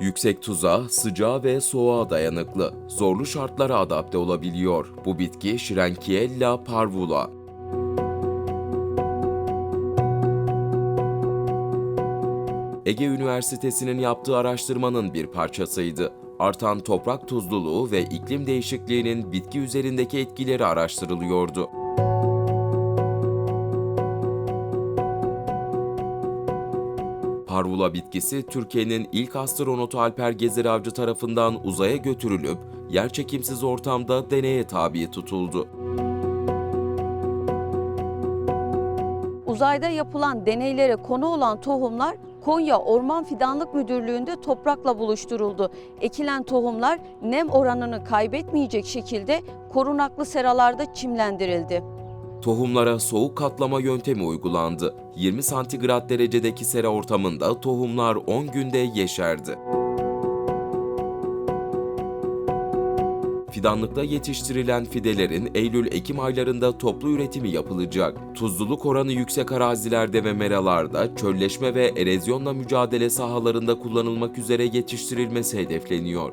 Yüksek tuza, sıcağa ve soğuğa dayanıklı, zorlu şartlara adapte olabiliyor. Bu bitki Schrenkiella parvula. Ege Üniversitesi'nin yaptığı araştırmanın bir parçasıydı. Artan toprak tuzluluğu ve iklim değişikliğinin bitki üzerindeki etkileri araştırılıyordu. Parvula bitkisi Türkiye'nin ilk astronotu Alper Gezer Avcı tarafından uzaya götürülüp yerçekimsiz ortamda deneye tabi tutuldu. Uzayda yapılan deneylere konu olan tohumlar Konya Orman Fidanlık Müdürlüğü'nde toprakla buluşturuldu. Ekilen tohumlar nem oranını kaybetmeyecek şekilde korunaklı seralarda çimlendirildi. Tohumlara soğuk katlama yöntemi uygulandı. 20 santigrat derecedeki sera ortamında tohumlar 10 günde yeşerdi. Fidanlıkta yetiştirilen fidelerin Eylül-Ekim aylarında toplu üretimi yapılacak. Tuzluluk oranı yüksek arazilerde ve meralarda çölleşme ve erozyonla mücadele sahalarında kullanılmak üzere yetiştirilmesi hedefleniyor.